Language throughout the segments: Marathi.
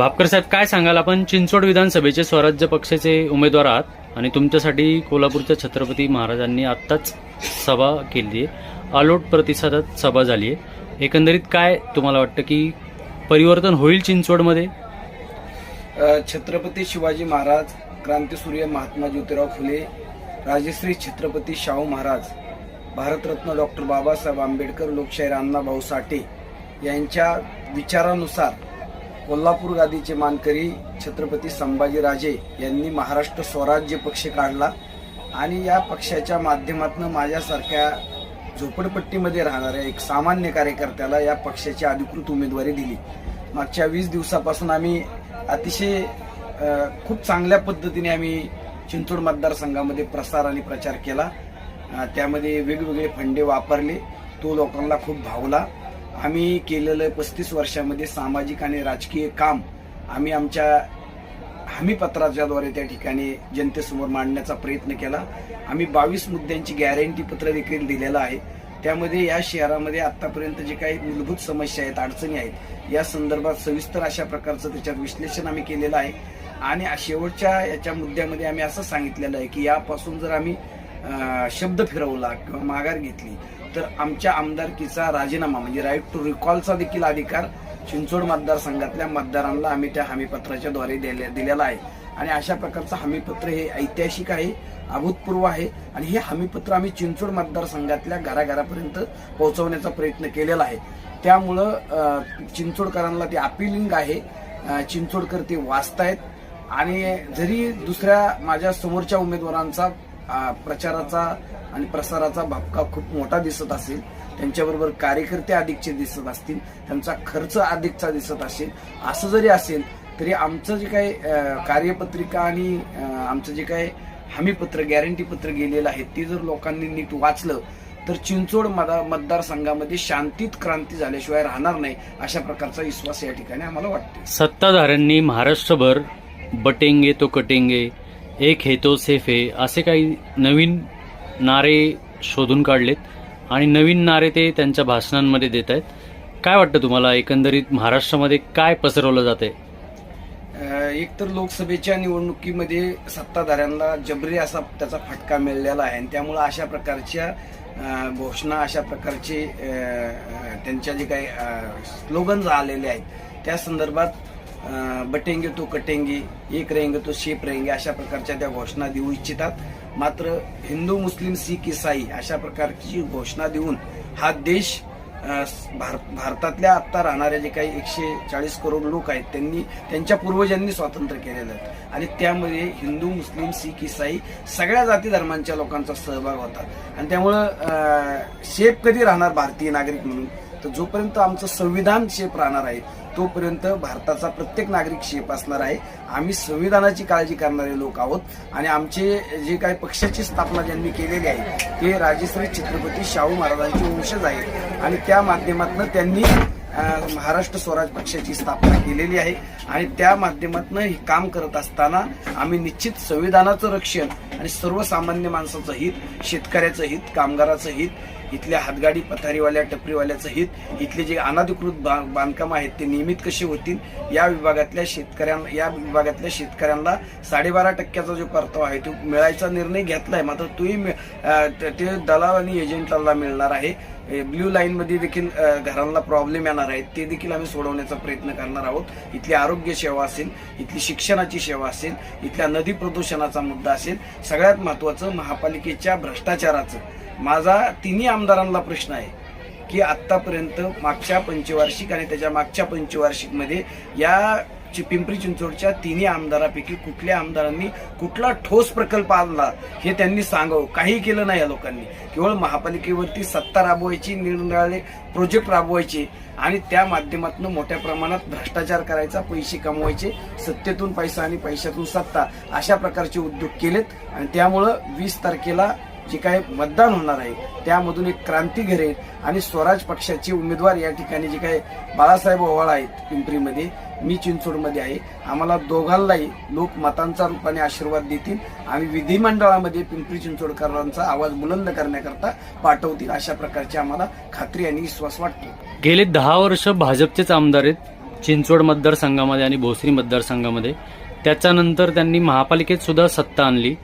भापकर साहेब काय सांगाल? आपण चिंचवड विधानसभेचे स्वराज्य पक्षाचे उमेदवार आहात आणि तुमच्यासाठी कोल्हापूरच्या छत्रपती महाराजांनी आत्ताच सभा केली आहे. आलोट प्रतिसादात सभा झाली आहे. एकंदरीत काय तुम्हाला वाटतं की परिवर्तन होईल चिंचवडमध्ये? छत्रपती शिवाजी महाराज क्रांतीसूर्य महात्मा ज्योतिराव फुले राजश्री छत्रपती शाहू महाराज भारतरत्न डॉक्टर बाबासाहेब आंबेडकर लोकशाहीर अण्णाभाऊ साठे यांच्या विचारानुसार कोल्हापूर गादीचे मानकरी छत्रपती संभाजीराजे यांनी महाराष्ट्र स्वराज्य पक्ष काढला आणि या पक्षाच्या माध्यमातून माझ्यासारख्या झोपडपट्टीमध्ये राहणाऱ्या एक सामान्य कार्यकर्त्याला या पक्षाची अधिकृत उमेदवारी दिली. मागच्या वीस दिवसापासून आम्ही अतिशय खूप चांगल्या पद्धतीने आम्ही चिंचोड मतदारसंघामध्ये प्रसार आणि प्रचार केला. त्यामध्ये वेगवेगळे फंडे वापरले. तो लोकांना खूप भावला. आम्ही केलेलं पस्तीस वर्षामध्ये सामाजिक आणि राजकीय काम आम्ही आमच्या हमीपत्राच्याद्वारे त्या ठिकाणी जनतेसमोर मांडण्याचा प्रयत्न केला. आम्ही बावीस मुद्द्यांची गॅरंटी पत्र देखील दिलेलं आहे. त्यामध्ये या शहरामध्ये आतापर्यंत जे काही मूलभूत समस्या आहेत अडचणी आहेत या संदर्भात सविस्तर अशा प्रकारचं त्याच्यात विश्लेषण आम्ही केलेलं आहे. आणि शेवटच्या याच्या मुद्द्यामध्ये आम्ही असं सांगितलेलं आहे की यापासून जर आम्ही शब्द फिरवला किंवा माघार घेतली तर आमच्या आमदारकीचा राजीनामा म्हणजे राईट टू रिकॉलचा देखील अधिकार चिंचवड मतदारसंघातल्या मतदारांना आम्ही त्या हमीपत्राच्या द्वारे दिलेला आहे. आणि अशा प्रकारचं हमीपत्र हे ऐतिहासिक आहे अभूतपूर्व आहे आणि हे हमीपत्र आम्ही चिंचवड मतदारसंघातल्या घराघरापर्यंत पोहोचवण्याचा प्रयत्न केलेला आहे. त्यामुळं चिंचोडकरांना ते अपिलिंग आहे चिंचोडकर ते वाचतायत. आणि जरी दुसऱ्या माझ्या समोरच्या उमेदवारांचा प्रचाराचा आणि प्रसाराचा भापका खूप मोठा दिसत असेल. त्यांच्याबरोबर कार्यकर्ते अधिकचे दिसत असतील. त्यांचा खर्च अधिकचा दिसत असेल. असं जरी असेल तरी आमचं जे काही कार्यपत्रिका आणि आमचं जे काही हमीपत्र गॅरंटी पत्र गेलेलं आहे ते जर लोकांनी नीट वाचलं तर चिंचोड मदा- मतदारसंघामध्ये शांतीत क्रांती झाल्याशिवाय राहणार नाही अशा प्रकारचा विश्वास या ठिकाणी आम्हाला वाटतो सत्ताधाऱ्यांनी महाराष्ट्रभर बटेंगे तो कटेंगे एक हे तो सेफ आहे. असे काही नवीन नारे शोधून काढलेत आणि नवीन नारे ते त्यांच्या भाषणांमध्ये देत आहेत काय वाटतं तुम्हाला? एकंदरीत महाराष्ट्रामध्ये काय पसरवलं जातं आहे एकतर एक तर लोकसभेच्या निवडणुकीमध्ये सत्ताधाऱ्यांना जबरी असा त्याचा फटका मिळालेला आहे. आणि त्यामुळं अशा प्रकारच्या घोषणा अशा प्रकारचे त्यांच्या जे काही स्लोगन्स आलेले आहेत त्या संदर्भात बटेंगे तो कटेंगे एक रहेंगे तो शेप रहेंगे अशा प्रकारच्या त्या घोषणा देऊ इच्छितात. मात्र हिंदू मुस्लिम सिख इसाई अशा प्रकारची घोषणा देऊन हा देश भार- भारतातल्या आत्ता राहणाऱ्या जे काही एकशे चाळीस करोड लोक आहेत त्यांनी त्यांच्या पूर्वजांनी स्वातंत्र्य केलेलं आहे. आणि त्यामध्ये हिंदू मुस्लिम सिख इसाई सगळ्या जाती धर्मांच्या लोकांचा सहभाग होता. आणि त्यामुळं शेप कधी राहणार भारतीय नागरिक म्हणून? तर जोपर्यंत आमचं संविधान शेप राहणार आहे तोपर्यंत भारताचा प्रत्येक नागरिक शेप असणार आहे. आम्ही संविधानाची काळजी करणारे लोक आहोत आणि आमचे जे काही पक्षाची स्थापना ज्यांनी केलेली आहे ते राजेश्री छत्रपती शाहू महाराजांचे वंशज आहेत. आणि त्या माध्यमातून त्यांनी महाराष्ट्र स्वराज पक्षाची स्थापना केलेली आहे. आणि त्या माध्यमातून हे काम करत असताना आम्ही निश्चित संविधानाचं रक्षण आणि सर्वसामान्य माणसाचं हित शेतकऱ्याचं हित कामगाराचं हित इथल्या हातगाडी पथारीवाल्या टपरीवाल्याचं हित इथले जे अनधिकृत बा- बांधकाम आहेत ते नियमित कसे होतील? या विभागातल्या शेतकऱ्यांना या विभागातल्या शेतकऱ्यांना साडेबारा टक्क्याचा जो परतावा आहे तो मिळायचा निर्णय घेतलाय. मात्र तोही ते दलाल आणि एजंटला मिळणार आहे. ब्ल्यू लाईन मध्ये देखील घरांना प्रॉब्लेम येणार आहेत ते देखील आम्ही सोडवण्याचा प्रयत्न करणार आहोत. इथली आरोग्य सेवा असेल इथली शिक्षणाची सेवा असेल इथल्या नदी प्रदूषणाचा मुद्दा असेल सगळ्यात महत्वाचं महापालिकेच्या भ्रष्टाचाराचं. माझा तिन्ही आमदारांना प्रश्न आहे की आत्तापर्यंत मागच्या पंचवार्षिक आणि त्याच्या मागच्या पंचवार्षिकमध्ये या चि- पिंपरी चिंचवडच्या तिन्ही आमदारापैकी कुठल्या आमदारांनी कुठला ठोस प्रकल्प आणला हे त्यांनी सांगावं. काही केलं नाही या लोकांनी. केवळ महापालिकेवरती सत्ता राबवायची निरनिराळे प्रोजेक्ट राबवायचे आणि त्या माध्यमातून मोठ्या प्रमाणात भ्रष्टाचार करायचा पैसे कमवायचे सत्तेतून पैसा आणि पैशातून सत्ता अशा प्रकारचे उद्योग केलेत. आणि त्यामुळं वीस तारखेला जे काय मतदान होणार आहे त्यामधून एक क्रांती घडेल आणि स्वराज पक्षाचे उमेदवार या ठिकाणी जे काही बाळासाहेब ओवाळ आहेत पिंपरीमध्ये मी चिंचोडमध्ये आहे. आम्हाला दोघांनाही लोक मतांचा रूपाने आशीर्वाद देतील आणि विधिमंडळामध्ये पिंपरी चिंचोडकरांचा आवाज बुलंद करण्याकरता पाठवतील अशा प्रकारची आम्हाला खात्री आणि विश्वास वाटतो. गेले दहा वर्ष भाजपचेच आमदार आहेत चिंचवड मतदारसंघामध्ये आणि भोसरी मतदारसंघामध्ये. त्याच्यानंतर त्यांनी महापालिकेत सुद्धा सत्ता आणली.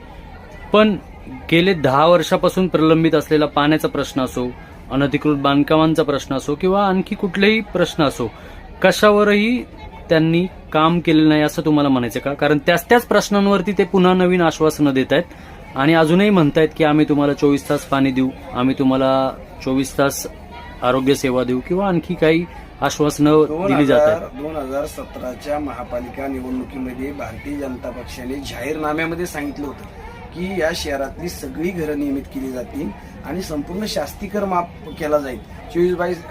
पण गेले दहा वर्षापासून प्रलंबित असलेला पाण्याचा प्रश्न असो अनधिकृत बांधकामांचा प्रश्न असो किंवा आणखी कुठलेही प्रश्न असो कशावरही त्यांनी काम केलेलं नाही असं तुम्हाला म्हणायचं का? कारण त्याच त्याच प्रश्नांवरती ते पुन्हा नवीन आश्वासनं देत आहेत. आणि अजूनही म्हणतायत की आम्ही तुम्हाला चोवीस तास पाणी देऊ आम्ही तुम्हाला चोवीस तास आरोग्य सेवा देऊ किंवा आणखी काही आश्वासनं दिली जात हजार आहेत. दोन हजार सतराच्या महापालिका निवडणुकीमध्ये भारतीय जनता पक्षाने जाहीरनाम्यामध्ये सांगितलं होतं. की या शहरातली सगळी घरं नियमित केली जातील. आणि संपूर्ण शास्तीकर माफ केला जाईल. चोवीस बाईस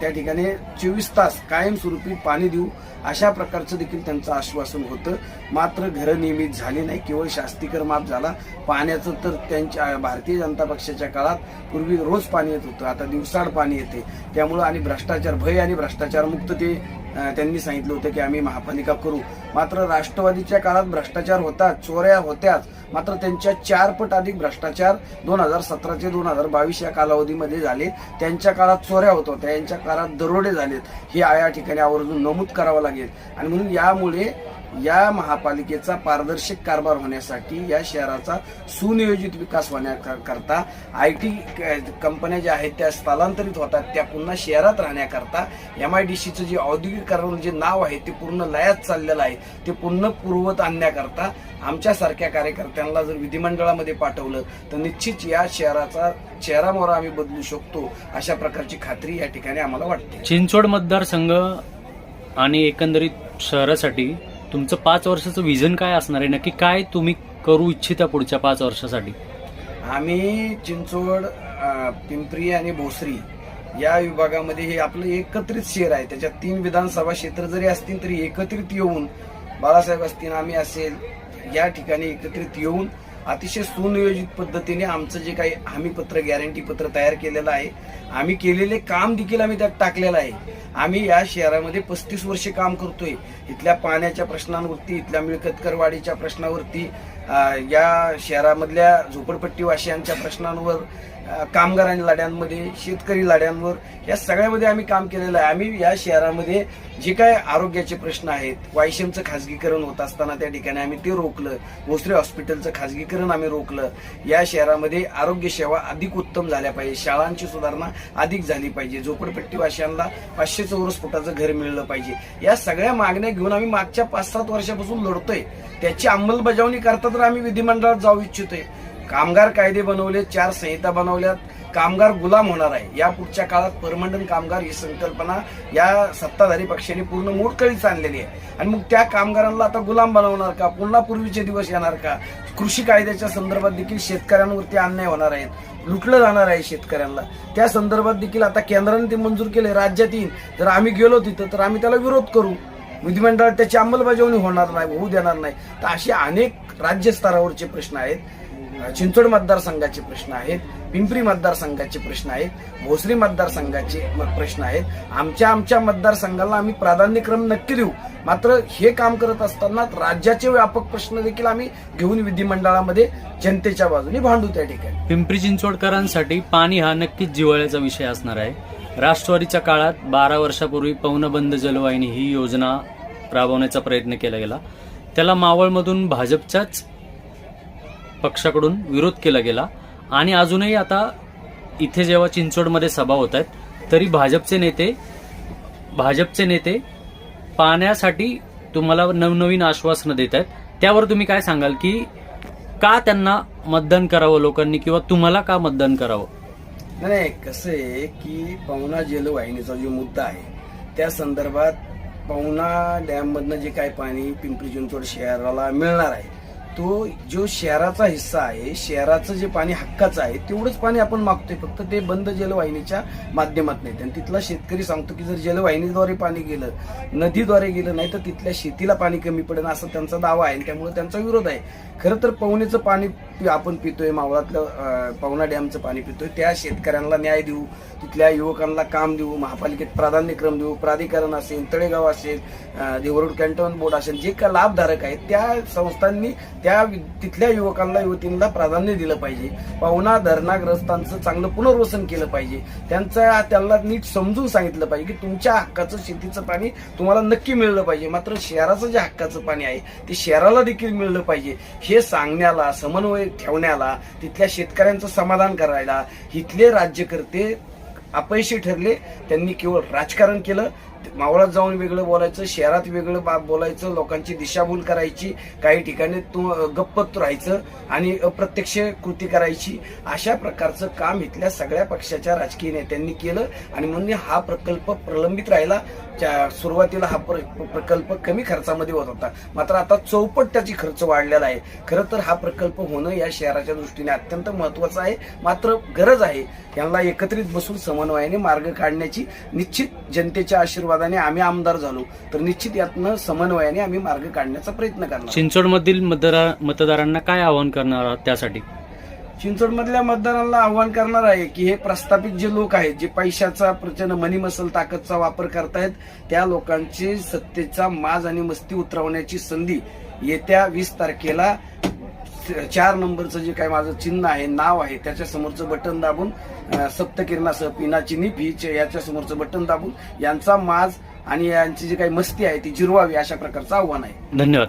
त्या ठिकाणी चोवीस तास कायमस्वरूपी पाणी देऊ अशा प्रकारचं देखील त्यांचं आश्वासन होतं. मात्र घरं नियमित झाली नाही. केवळ शास्तीकर माफ झाला. पाण्याचं तर त्यांच्या भारतीय जनता पक्षाच्या काळात पूर्वी रोज पाणी येत होतं. आता दिवसाड पाणी येते. त्यामुळं आणि भ्रष्टाचार भय आणि भ्रष्टाचार मुक्त ते त्यांनी सांगितलं होतं की आम्ही महापालिका करू. मात्र राष्ट्रवादीच्या काळात भ्रष्टाचार होता चोऱ्या होत्याच. मात्र त्यांच्या चार पट अधिक भ्रष्टाचार दोन हजार सतराचे ते दोन हजार बावीस या कालावधीमध्ये झाले. त्यांच्या काळात चोऱ्या होत होत्या. यांच्या काळात दरोडे झालेत. हे या ठिकाणी आवर्जून नमूद करावं लागेल. आणि म्हणून यामुळे या महापालिकेचा पारदर्शक कारभार होण्यासाठी या शहराचा सुनियोजित विकास होण्याकरता आय टी कंपन्या ज्या आहेत त्या स्थलांतरित होतात. त्या पुन्हा शहरात राहण्याकरता एम आय डी सीचं जे औद्योगिकरण जे नाव आहे ते पूर्ण लयात चाललेलं आहे. ते पुन्हा पूर्वत आणण्याकरता आमच्यासारख्या कार्यकर्त्यांना जर विधिमंडळामध्ये पाठवलं तर निश्चित या शहराचा चेहरामोहरा आम्ही बदलू शकतो अशा प्रकारची खात्री या ठिकाणी आम्हाला वाटते. चिंचवड मतदारसंघ आणि एकंदरीत शहरासाठी तुमचं पाच वर्षाचं विजन काय असणार आहे? नक्की काय तुम्ही करू इच्छिता पुढच्या पाच वर्षासाठी? आम्ही चिंचवड अ, पिंपरी आणि भोसरी या विभागामध्ये हे आपलं एकत्रित शहर आहे. त्याच्यात तीन विधानसभा क्षेत्र जरी असतील तरी एकत्रित येऊन बाळासाहेब असतील आम्ही असेल या ठिकाणी एकत्रित येऊन अतिशय सुनियोजित पद्धतीने आमचं जे काही हमीपत्र गॅरंटी पत्र तयार केलेलं आहे आम्ही केलेले काम देखील आम्ही त्यात टाकलेलं आहे. आम्ही या शहरामध्ये पस्तीस वर्षे काम करतोय. इथल्या पाण्याच्या प्रश्नांवरती इथल्या मिळकतकरवाडीच्या प्रश्नावरती या शहरामधल्या झोपडपट्टीवासियांच्या प्रश्नांवर कामगारांच्या लढ्यांमध्ये शेतकरी लढ्यांवर या सगळ्यामध्ये आम्ही काम केलेलं आहे. आम्ही या शहरामध्ये जे काय आरोग्याचे प्रश्न आहेत वायशेमचं खासगीकरण होत असताना त्या ठिकाणी आम्ही ते रोखलं. भोसरे हॉस्पिटलचं खासगीकरण आम्ही रोखलं. या शहरामध्ये आरोग्य सेवा अधिक उत्तम झाल्या पाहिजे. शाळांची सुधारणा अधिक झाली पाहिजे. झोपडपट्टीवासियांना पाचशे चौरस फुटाचं घर मिळलं पाहिजे. या सगळ्या मागण्या घेऊन आम्ही मागच्या पाच सात वर्षापासून लढतोय. त्याची अंमलबजावणी करता तर आम्ही विधिमंडळात जाऊ इच्छितोय. कामगार कायदे बनवले चार संहिता बनवल्यात. कामगार गुलाम होणार आहे. या पुढच्या काळात परमंडन कामगार ही संकल्पना या सत्ताधारी पक्षाने पूर्ण मोडकळीच आणलेली आहे. आणि मग त्या कामगारांना आता गुलाम बनवणार का? पुन्हा पूर्वीचे दिवस येणार का? कृषी कायद्याच्या संदर्भात देखील शेतकऱ्यांवरती अन्याय होणार आहेत. लुटलं जाणार आहे शेतकऱ्यांना. त्या संदर्भात देखील आता केंद्राने ते मंजूर केले राज्यात येईल जर आम्ही गेलो तिथं तर आम्ही त्याला विरोध करू. विधिमंडळात त्याची अंमलबजावणी होणार नाही होऊ देणार नाही. तर असे अनेक राज्य स्तरावरचे प्रश्न आहेत. चिंचवड मतदारसंघाचे प्रश्न आहेत पिंपरी मतदारसंघाचे प्रश्न आहेत भोसरी मतदारसंघाचे प्रश्न आहेत. आमच्या आमच्या मतदारसंघाला आम्ही प्राधान्यक्रम नक्की देऊ. मात्र हे काम करत असताना राज्याचे व्यापक प्रश्न देखील आम्ही घेऊन विधिमंडळामध्ये जनतेच्या बाजूने भांडू त्या ठिकाणी. पिंपरी चिंचवडकरांसाठी पाणी हा नक्कीच जिव्हाळ्याचा विषय असणार आहे. राष्ट्रवादीच्या काळात बारा वर्षापूर्वी पवनबंद जलवाहिनी ही योजना राबवण्याचा प्रयत्न केला गेला. त्याला मावळमधून भाजपच्याच पक्षाकडून विरोध केला गेला. आणि अजूनही आता इथे जेव्हा चिंचवडमध्ये सभा होत आहेत तरी भाजपचे नेते भाजपचे नेते पाण्यासाठी तुम्हाला नवनवीन आश्वासनं देत आहेत. त्यावर तुम्ही काय सांगाल की का त्यांना मतदान करावं लोकांनी किंवा तुम्हाला का मतदान करावं? नाही कसं आहे की पवना जलवाहिनीचा जो मुद्दा आहे त्या संदर्भात पवना डॅममधनं जे काय पाणी पिंपरी चिंचवड शहराला मिळणार आहे तो जो शहराचा हिस्सा आहे शहराचं जे पाणी हक्काचं आहे तेवढंच पाणी आपण मागतोय. फक्त ते बंद जलवाहिनीच्या माध्यमात नाही आणि तिथला शेतकरी सांगतो की जर जलवाहिनीद्वारे पाणी गेलं नदीद्वारे गेलं नाही तर तिथल्या शेतीला पाणी कमी पडेल असं त्यांचा दावा आहे. त्यामुळे त्यांचा विरोध आहे. खरं तर पवनेचं पाणी आपण पितोय मावळातलं पवना डॅमचं पाणी पितोय. त्या शेतकऱ्यांना न्याय देऊ तिथल्या युवकांना काम देऊ महापालिकेत प्राधान्यक्रम देऊ प्राधिकरण असेल तळेगाव असेल अं, देवरुड कॅन्टोन बोर्ड असेल जे का लाभधारक आहेत त्या संस्थांनी त्या त्या तिथल्या युवकांना युवतींना प्राधान्य दिलं पाहिजे. पाहुणा धरणाग्रस्तांचं चांगलं पुनर्वसन केलं पाहिजे. त्यांचा त्यांना नीट समजून सांगितलं पाहिजे की तुमच्या हक्काचं शेतीचं पाणी तुम्हाला नक्की मिळलं पाहिजे. मात्र शहराचं जे हक्काचं पाणी आहे ते शहराला देखील मिळलं पाहिजे. हे सांगण्याला समन्वय ठेवण्याला तिथल्या शेतकऱ्यांचं समाधान करायला इथले राज्यकर्ते अपयशी ठरले. त्यांनी केवळ राजकारण केलं. मावळात जाऊन वेगळं बोलायचं शहरात वेगळं बा- बोलायचं लोकांची दिशाभूल करायची काही ठिकाणी तो गप्पत राहायचं आणि अप्रत्यक्ष कृती करायची अशा प्रकारचं काम इथल्या सगळ्या पक्षाच्या राजकीय नेत्यांनी केलं आणि म्हणून हा प्रकल्प प्रलंबित राहिला. सुरुवातीला हा प्र- प्रकल्प कमी खर्चामध्ये होत होता. मात्र आता चौपट त्याची खर्च वाढलेला आहे. खरं तर हा प्रकल्प होणं या शहराच्या दृष्टीने अत्यंत महत्वाचं आहे. मात्र गरज आहे. यांना एकत्रित बसून समन्वयाने मार्ग काढण्याची निश्चित जनतेच्या आशीर्वादाने आम्ही आमदार झालो. तर निश्चित यातनं समन्वयाने आम्ही मार्ग काढण्याचा प्रयत्न करणार. चिंचवडमधील मतदारांना काय आवाहन करणार आहात त्यासाठी? चिंचवडमधल्या मतदारांना आव्हान करणार आहे की हे प्रस्थापित जे लोक आहेत जे पैशाचा प्रचंड मनी मसल ताकदचा वापर करतायत त्या लोकांची सत्तेचा माज आणि मस्ती उतरवण्याची संधी येत्या वीस तारखेला चार नंबरचं जे काय माझं चिन्ह आहे नाव आहे त्याच्या समोरचं बटन दाबून सप्तकिरणासह पिनाची निप याच्या समोरचं बटन दाबून यांचा माज आणि यांची जी काही मस्ती आहे ती जिरवावी अशा प्रकारचं आव्हान आहे. धन्यवाद.